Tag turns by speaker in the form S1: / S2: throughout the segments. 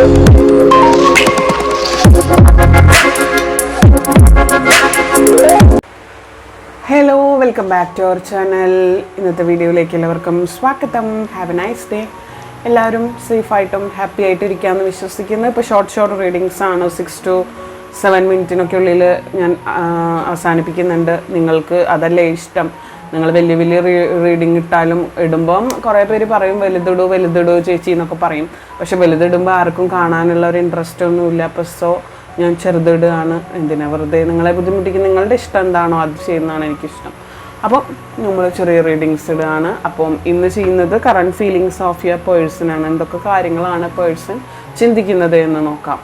S1: Hello welcome back to our channel ഇന്നത്തെ വീഡിയോയിലേക്ക് എല്ലാവർക്കും സ്വാഗതം. ഹാവ് എ നൈസ് ഡേ എല്ലാവരും സേഫായിട്ടും ഹാപ്പി ആയിട്ട് ഇരിക്കാമെന്ന് വിശ്വസിക്കുന്നു. ഇപ്പോൾ ഷോർട്ട് ഷോർട്ട് റീഡിങ്സ് ആണ്. സിക്സ് ടു സെവൻ മിനിറ്റിനൊക്കെ ഉള്ളിൽ ഞാൻ അവസാനിപ്പിക്കുന്നുണ്ട്. നിങ്ങൾക്ക് അതല്ലേ ഇഷ്ടം? നിങ്ങൾ വലിയ വലിയ റീഡിങ് ഇട്ടാലും ഇടുമ്പം കുറേ പേര് പറയും വലുതിടൂ വലുതിടൂ ചേച്ചി എന്നൊക്കെ പറയും. പക്ഷെ വലുതിടുമ്പോൾ ആർക്കും കാണാനുള്ള ഒരു ഇൻട്രസ്റ്റ് ഒന്നുമില്ല അപ്പോൾ സോ ഞാൻ ചെറുതിടുകയാണ്. എന്തിനാ വെറുതെ നിങ്ങളെ ബുദ്ധിമുട്ടിക്കുന്ന? നിങ്ങളുടെ ഇഷ്ടം എന്താണോ അത് ചെയ്യുന്നതാണ് എനിക്കിഷ്ടം. അപ്പം നമ്മൾ ചെറിയ റീഡിങ്സ് ഇടുകയാണ്. അപ്പം ഇന്ന് ചെയ്യുന്നത് current feelings of your person ആണ്. എന്തൊക്കെ കാര്യങ്ങളാണ് പേഴ്സൺ ചിന്തിക്കുന്നത് എന്ന് നോക്കാം.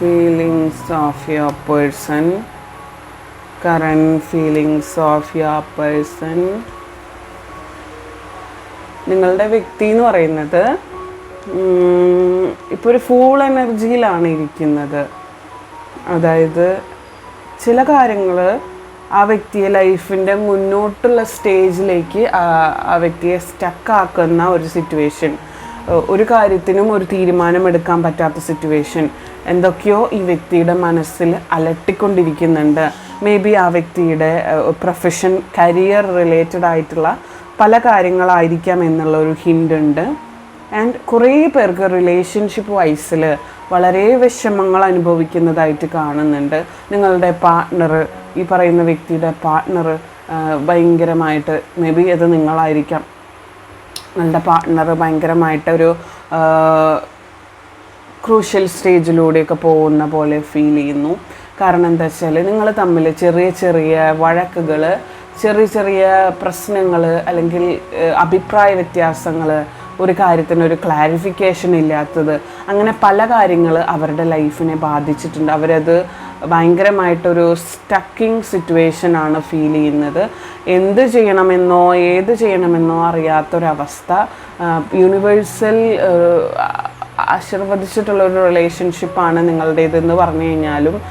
S1: Feelings of your person current feelings of your person നിങ്ങളുടെ വ്യക്തി എന്ന് പറയുന്നത് ഇപ്പോൾ ഒരു ഫൂൾ എനർജിയിലാണ് ഇരിക്കുന്നത്. അതായത് ചില കാര്യങ്ങൾ ആ വ്യക്തിയെ ലൈഫിന്റെ മുന്നോട്ടുള്ള സ്റ്റേജിലേക്ക് ആ- വ്യക്തിയെ സ്റ്റക്കാക്കുന്ന ഒരു സിറ്റുവേഷൻ ഒരു കാര്യത്തിനും ഒരു തീരുമാനമെടുക്കാൻ പറ്റാത്ത സിറ്റുവേഷൻ എന്തൊക്കെയോ ഈ വ്യക്തിയുടെ മനസ്സിൽ അലട്ടിക്കൊണ്ടിരിക്കുന്നുണ്ട്. മേ ബി ആ വ്യക്തിയുടെ പ്രൊഫഷൻ കരിയർ റിലേറ്റഡ് ആയിട്ടുള്ള പല കാര്യങ്ങളായിരിക്കാം എന്നുള്ള ഒരു ഹിന്റ് ഉണ്ട്. ആൻഡ് കുറേ പേർക്ക് റിലേഷൻഷിപ്പ് വൈസിൽ വളരെ വിഷമങ്ങൾ അനുഭവിക്കുന്നതായിട്ട് കാണുന്നുണ്ട്. നിങ്ങളുടെ പാർട്ട്ണർ ഈ പറയുന്ന വ്യക്തിയുടെ പാർട്ട്ണർ ഭയങ്കരമായിട്ട് മേ ബി അത് നിങ്ങളായിരിക്കാം. നിങ്ങളുടെ പാർട്ട്ണർ ഭയങ്കരമായിട്ടൊരു ക്രൂഷ്യൽ സ്റ്റേജിലൂടെയൊക്കെ പോകുന്ന പോലെ ഫീൽ ചെയ്യുന്നു. കാരണം എന്താ വെച്ചാൽ നിങ്ങൾ തമ്മിൽ ചെറിയ ചെറിയ വഴക്കുകൾ ചെറിയ ചെറിയ പ്രശ്നങ്ങൾ അല്ലെങ്കിൽ അഭിപ്രായ വ്യത്യാസങ്ങൾ ഒരു കാര്യത്തിന് ഒരു ക്ലാരിഫിക്കേഷൻ ഇല്ലാത്തത് അങ്ങനെ പല കാര്യങ്ങൾ അവരുടെ ലൈഫിനെ ബാധിച്ചിട്ടുണ്ട്. അവരത് ഭയങ്കരമായിട്ടൊരു സ്റ്റക്കിംഗ് സിറ്റുവേഷൻ ആണ് ഫീൽ ചെയ്യുന്നത്. എന്ത് ചെയ്യണമെന്നോ ഏത് ചെയ്യണമെന്നോ അറിയാത്തൊരവസ്ഥ. യൂണിവേഴ്സൽ ആശീർവദിച്ചിട്ടുള്ളൊരു റിലേഷൻഷിപ്പാണ് നിങ്ങളുടേതെന്ന് പറഞ്ഞു കഴിഞ്ഞാലും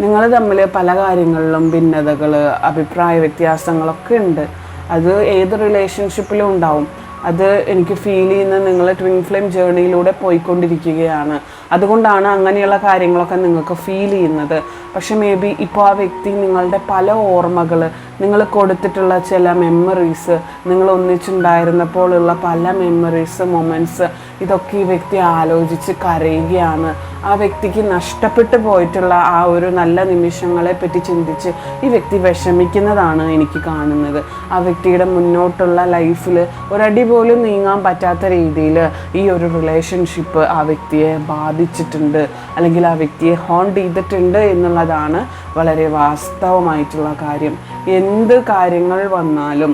S1: നിങ്ങൾ തമ്മിൽ പല കാര്യങ്ങളിലും ഭിന്നതകൾ അഭിപ്രായ വ്യത്യാസങ്ങളൊക്കെ ഉണ്ട്. അത് ഏത് റിലേഷൻഷിപ്പിലും ഉണ്ടാവും. അത് എനിക്ക് ഫീൽ ചെയ്യുന്ന നിങ്ങൾ ട്വിൻ ഫ്ലെയിം ജേർണിയിലൂടെ പോയിക്കൊണ്ടിരിക്കുകയാണ്. അതുകൊണ്ടാണ് അങ്ങനെയുള്ള കാര്യങ്ങളൊക്കെ നിങ്ങൾക്ക് ഫീൽ ചെയ്യുന്നത്. പക്ഷെ മേ ബി ഇപ്പോൾ ആ വ്യക്തി നിങ്ങളുടെ പല ഓർമ്മകൾ നിങ്ങൾ കൊടുത്തിട്ടുള്ള ചില മെമ്മറീസ് നിങ്ങൾ ഒന്നിച്ചുണ്ടായിരുന്നപ്പോഴുള്ള പല മെമ്മറീസ് മൊമെന്റ്സ് ഇതൊക്കെ ഈ വ്യക്തി ആലോചിച്ച് കരയുകയാണ്. ആ വ്യക്തിക്ക് നഷ്ടപ്പെട്ടു പോയിട്ടുള്ള ആ ഒരു നല്ല നിമിഷങ്ങളെ പറ്റി ചിന്തിച്ച് ഈ വ്യക്തി വിഷമിക്കുന്നതാണ് എനിക്ക് കാണുന്നത്. ആ വ്യക്തിയുടെ മുന്നോട്ടുള്ള ലൈഫിൽ ഒരടി പോലും നീങ്ങാൻ പറ്റാത്ത രീതിയിൽ ഈ ഒരു റിലേഷൻഷിപ്പ് ആ വ്യക്തിയെ ബാധിച്ചിട്ടുണ്ട്. അല്ലെങ്കിൽ ആ വ്യക്തിയെ ഹോണ്ട് ചെയ്തിട്ടുണ്ട് എന്നുള്ളതാണ് വളരെ വാസ്തവമായിട്ടുള്ള കാര്യം. എന്ത് കാര്യങ്ങൾ വന്നാലും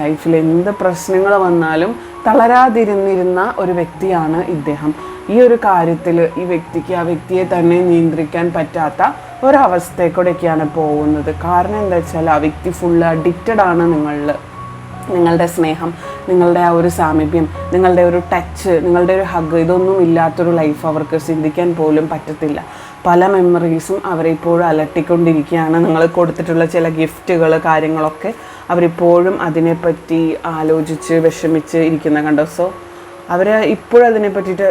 S1: ലൈഫിൽ എന്ത് പ്രശ്നങ്ങൾ വന്നാലും തളരാതിരുന്നിരുന്ന ഒരു വ്യക്തിയാണ് ഇദ്ദേഹം. ഈ ഒരു കാര്യത്തിൽ ഈ വ്യക്തിക്ക് ആ വ്യക്തിയെ തന്നെ നിയന്ത്രിക്കാൻ പറ്റാത്ത ഒരവസ്ഥയെക്കൂടെയൊക്കെയാണ് പോകുന്നത്. കാരണം എന്താ വെച്ചാൽ ആ വ്യക്തി ഫുൾ അഡിക്റ്റഡ് ആണ് നിങ്ങളിൽ നിങ്ങളുടെ സ്നേഹം നിങ്ങളുടെ ആ ഒരു സാമീപ്യം നിങ്ങളുടെ ഒരു ടച്ച് നിങ്ങളുടെ ഒരു ഹഗ് ഇതൊന്നും ഇല്ലാത്തൊരു ലൈഫ് അവർക്ക് ചിന്തിക്കാൻ പോലും പറ്റത്തില്ല. പല മെമ്മറീസും അവരിപ്പോഴും അലട്ടിക്കൊണ്ടിരിക്കുകയാണ്. നിങ്ങൾ കൊടുത്തിട്ടുള്ള ചില ഗിഫ്റ്റുകൾ കാര്യങ്ങളൊക്കെ അവരിപ്പോഴും അതിനെപ്പറ്റി ആലോചിച്ച് വിഷമിച്ച് ഇരിക്കുന്ന കണ്ടോ? സോ അവർ ഇപ്പോഴും അതിനെ പറ്റിയിട്ട്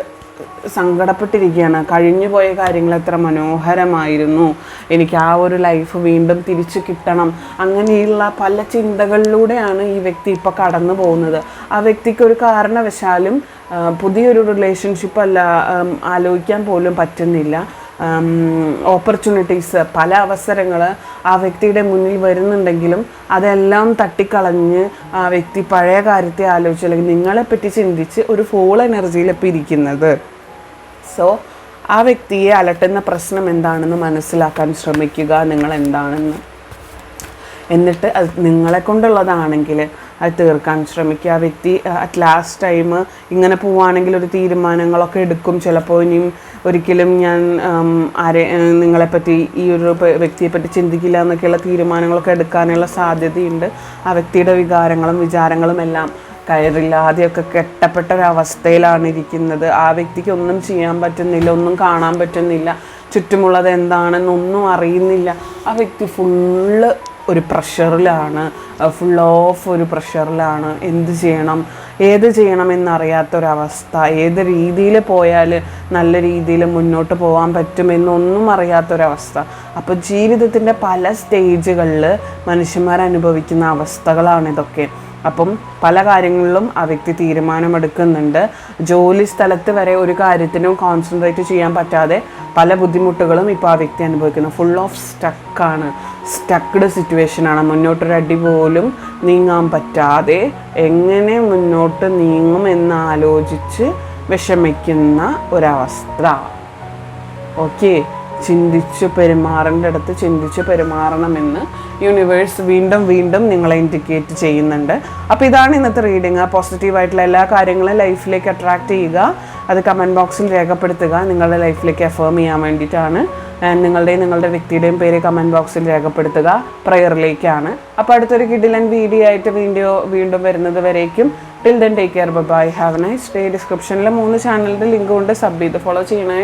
S1: സങ്കടപ്പെട്ടിരിക്കുകയാണ്. കഴിഞ്ഞു പോയ കാര്യങ്ങൾ എത്ര മനോഹരമായിരുന്നു. എനിക്ക് ആ ഒരു ലൈഫ് വീണ്ടും തിരിച്ചു കിട്ടണം. അങ്ങനെയുള്ള പല ചിന്തകളിലൂടെയാണ് ഈ വ്യക്തി ഇപ്പോൾ കടന്നു പോകുന്നത്. ആ വ്യക്തിക്ക് ഒരു കാരണവശാലും പുതിയൊരു റിലേഷൻഷിപ്പ് അല്ല ആലോചിക്കാൻ പോലും പറ്റുന്നില്ല. ഓപ്പർച്യൂണിറ്റീസ് പല അവസരങ്ങൾ ആ വ്യക്തിയുടെ മുന്നിൽ വരുന്നുണ്ടെങ്കിലും അതെല്ലാം തട്ടിക്കളഞ്ഞ് ആ വ്യക്തി പഴയ കാര്യത്തെ ആലോചിച്ച് അല്ലെങ്കിൽ നിങ്ങളെപ്പറ്റി ചിന്തിച്ച് ഒരു ഫോൾ എനർജിയിലിപ്പോൾ ഇരിക്കുന്നത്. സോ ആ വ്യക്തിയെ അലട്ടുന്ന പ്രശ്നം എന്താണെന്ന് മനസ്സിലാക്കാൻ ശ്രമിക്കുക. നിങ്ങൾ എന്താണെന്ന് എന്നിട്ട് അത് നിങ്ങളെ കൊണ്ടുള്ളതാണെങ്കിൽ അത് തീർക്കാൻ ശ്രമിക്കുക. ആ വ്യക്തി അറ്റ് ലാസ്റ്റ് ടൈം ഇങ്ങനെ പോവുകയാണെങ്കിൽ ഒരു തീരുമാനങ്ങളൊക്കെ എടുക്കും. ചിലപ്പോൾ ഇനിയും ഒരിക്കലും ഞാൻ ആരെ നിങ്ങളെപ്പറ്റി ഈ ഒരു വ്യക്തിയെപ്പറ്റി ചിന്തിക്കില്ല എന്നൊക്കെയുള്ള തീരുമാനങ്ങളൊക്കെ എടുക്കാനുള്ള സാധ്യതയുണ്ട്. ആ വ്യക്തിയുടെ വികാരങ്ങളും വിചാരങ്ങളും എല്ലാം കയറില്ലാതെയൊക്കെ കെട്ടപ്പെട്ട ഒരവസ്ഥയിലാണ് ഇരിക്കുന്നത്. ആ വ്യക്തിക്ക് ഒന്നും ചെയ്യാൻ പറ്റുന്നില്ല ഒന്നും കാണാൻ പറ്റുന്നില്ല. ചുറ്റുമുള്ളത് എന്താണെന്നൊന്നും അറിയുന്നില്ല. ആ വ്യക്തി ഫുള്ള് ഒരു പ്രഷറിലാണ് ഫുൾ ഓഫ് ഒരു പ്രഷറിലാണ്. എന്ത് ചെയ്യണം? ഏത് ചെയ്യണം എന്നറിയാത്തൊരവസ്ഥ ഏത് രീതിയിൽ പോയാൽ നല്ല രീതിയിൽ മുന്നോട്ട് പോകാൻ പറ്റുമെന്നൊന്നും അറിയാത്തൊരവസ്ഥ. അപ്പോൾ ജീവിതത്തിന്റെ പല സ്റ്റേജുകളിൽ മനുഷ്യന്മാർ അനുഭവിക്കുന്ന അവസ്ഥകളാണ് ഇതൊക്കെ. അപ്പം പല കാര്യങ്ങളിലും ആ വ്യക്തി തീരുമാനമെടുക്കുന്നുണ്ട്. ജോലി സ്ഥലത്ത് വരെ ഒരു കാര്യത്തിനും കോൺസെൻട്രേറ്റ് ചെയ്യാൻ പറ്റാതെ പല ബുദ്ധിമുട്ടുകളും ഇപ്പോൾ ആ വ്യക്തി അനുഭവിക്കുന്നു. ഫുൾ ഓഫ് സ്റ്റക്കാണ് സ്റ്റക്ക്ഡ് സിറ്റുവേഷനാണ് മുന്നോട്ടൊരടി പോലും നീങ്ങാൻ പറ്റാതെ എങ്ങനെ മുന്നോട്ട് നീങ്ങും എന്ന് വിഷമിക്കുന്ന ഒരവസ്ഥ. ഓക്കെ ചിന്തിച്ച് പെരുമാറേണ്ട അടുത്ത് ചിന്തിച്ച് പെരുമാറണമെന്ന് യൂണിവേഴ്സ് വീണ്ടും വീണ്ടും നിങ്ങളെ ഇൻഡിക്കേറ്റ് ചെയ്യുന്നുണ്ട്. അപ്പോൾ ഇതാണ് ഇന്നത്തെ റീഡിങ് പോസിറ്റീവായിട്ടുള്ള എല്ലാ കാര്യങ്ങളും ലൈഫിലേക്ക് അട്രാക്റ്റ് ചെയ്യുക. അത് കമന്റ് ബോക്സിൽ രേഖപ്പെടുത്തുക. നിങ്ങളുടെ ലൈഫിലേക്ക് എഫേം ചെയ്യാൻ വേണ്ടിയിട്ടാണ്. നിങ്ങളുടെയും നിങ്ങളുടെ വ്യക്തിയുടെയും പേര് കമന്റ് ബോക്സിൽ രേഖപ്പെടുത്തുക. പ്രയറിലേക്കാണ് അപ്പോൾ അടുത്തൊരു കിഡിലൻ വീഡിയോ ആയിട്ട് വീഡിയോ വീണ്ടും വരുന്നത് വരേക്കും. Till then take care bye have nice day ഡിസ്ക്രിപ്ഷനിൽ മൂന്ന് ചാനലിന്റെ ലിങ്ക് ഉണ്ട്. സബ് ചെയ്ത് ഫോളോ ചെയ്യണേ.